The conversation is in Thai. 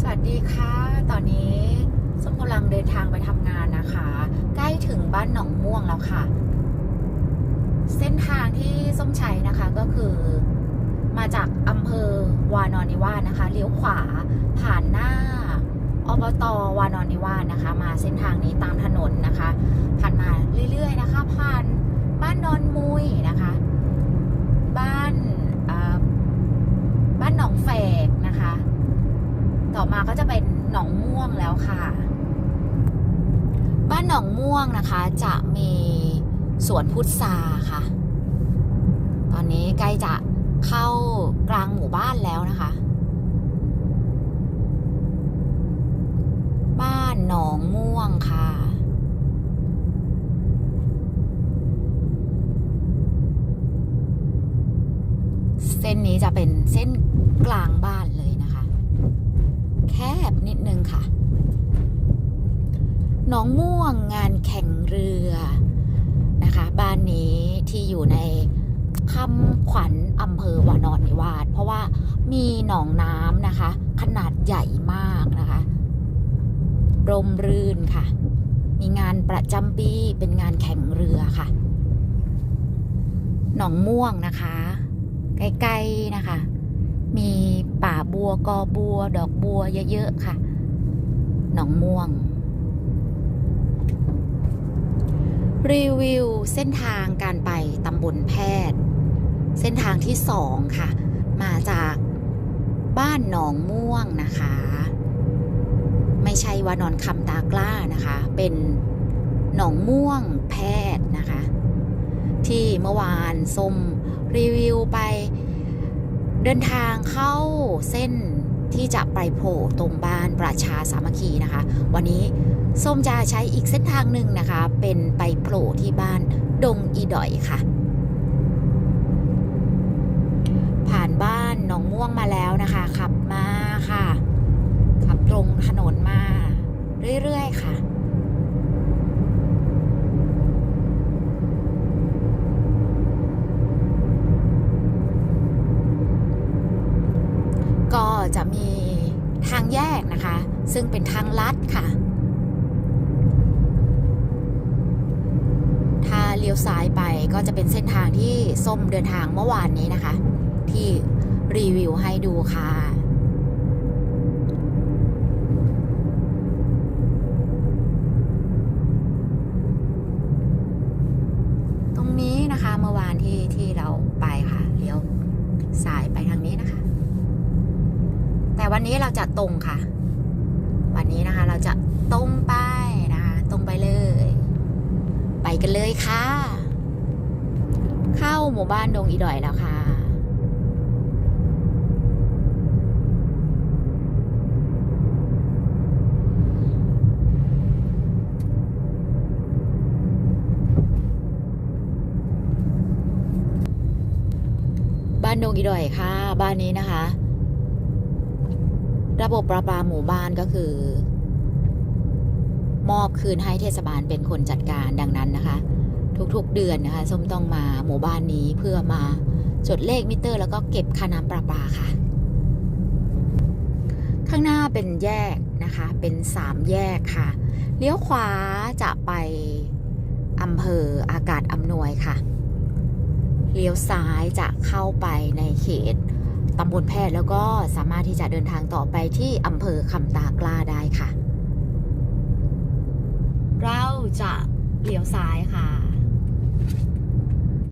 สวัสดีค่ะ ตอนนี้ส้มกำลังเดินทางไปทำงานนะคะ ใกล้ถึงบ้านหนองม่วงแล้วค่ะ เส้นทางที่ส้มใช้นะคะก็คือ มาจากอำเภอวานอนนิวาสนะคะ เลี้ยวขวาผ่านหน้าอบตวานอนนิวาสนะคะ มาเส้นทางนี้ตามถนนนะคะ ผ่านมาเรื่อยๆนะคะ ผ่านบ้านนอนมุยนะคะ บ้านอ่าบ้านหนองแฝกนะคะ ต่อ มาก็จะเป็นหนองม่วงแล้วค่ะ บ้านหนองม่วงนะคะ จะมีสวนพุทราค่ะ ตอนนี้ใกล้จะเข้ากลางหมู่บ้านแล้วนะคะ บ้านหนองม่วงค่ะเส้นนี้จะเป็นเส้นกลางบ้านเลย แคบนิดนึงค่ะ หนองม่วงงานแข่งเรือนะคะ บ้านนี้ที่อยู่ในคำขวัญอำเภอวานอนนิวาสเพราะว่ามีหนองน้ำนะคะ ขนาดใหญ่มากนะคะร่มรื่นค่ะ มีงานประจำปีเป็นงานแข่งเรือค่ะ หนองม่วงนะคะ ใกล้ๆนะคะ มีป่าบัวกอบัว ดอกบัวเยอะๆค่ะ หนองม่วง รีวิวเส้นทางการไปตำบลแพทย์ เส้นทางที่สองค่ะ มาจากบ้านหนองม่วงนะคะ ไม่ใช่ว่านอนคำตากล้านะคะ เป็นหนองม่วงแพทย์นะคะ ที่เมื่อวานส้มรีวิวไป เดินทางเข้าเส้นที่จะไปโผล่ตรงบ้านประชาสามัคคีนะคะ วันนี้ส้มจะใช้อีกเส้นทางหนึ่งนะคะ เป็นไปโผล่ที่บ้านดงอีดอยค่ะ ผ่านบ้านหนองม่วงมาแล้วนะคะ ขับมาค่ะ ขับตรงถนนมา เรื่อยๆค่ะ ก็ จะมีทางแยกนะคะ ซึ่งเป็นทางลัดค่ะ ถ้าเลี้ยวซ้ายไปก็จะเป็นเส้นทางที่ส้มเดินทางเมื่อวานนี้นะคะ ที่รีวิวให้ดูค่ะตรงนี้นะคะเมื่อวานที่ที่เราไปค่ะเลี้ยวซ้ายไปทางนี้นะคะ วันนี้เราจะตรงค่ะ วันนี้นะคะ เราจะตรงไปนะคะ ตรงไปเลย ไปกันเลยค่ะ เข้าหมู่บ้านดงอีดอยแล้วค่ะบ้านดงอีดอยค่ะ บ้านนี้นะคะ ระบบประปาหมู่บ้านก็คือ มอบคืนให้เทศบาลเป็นคนจัดการดังนั้นนะคะ ทุกๆเดือนนะคะส้มต้องมาหมู่บ้านนี้เพื่อมาจดเลขมิเตอร์ แล้วก็เก็บค่าน้ำประปาค่ะ ข้างหน้าเป็นแยกนะคะเป็นสามแยกค่ะเลี้ยวขวาจะไปอำเภออากาศอำนวยค่ะ เลี้ยวซ้ายจะเข้าไปในเขต ตำบลแพทย์แล้วก็สามารถที่จะเดินทางต่อไปที่อำเภอคำตากล้าได้ค่ะ เราจะเลี้ยวซ้ายค่ะ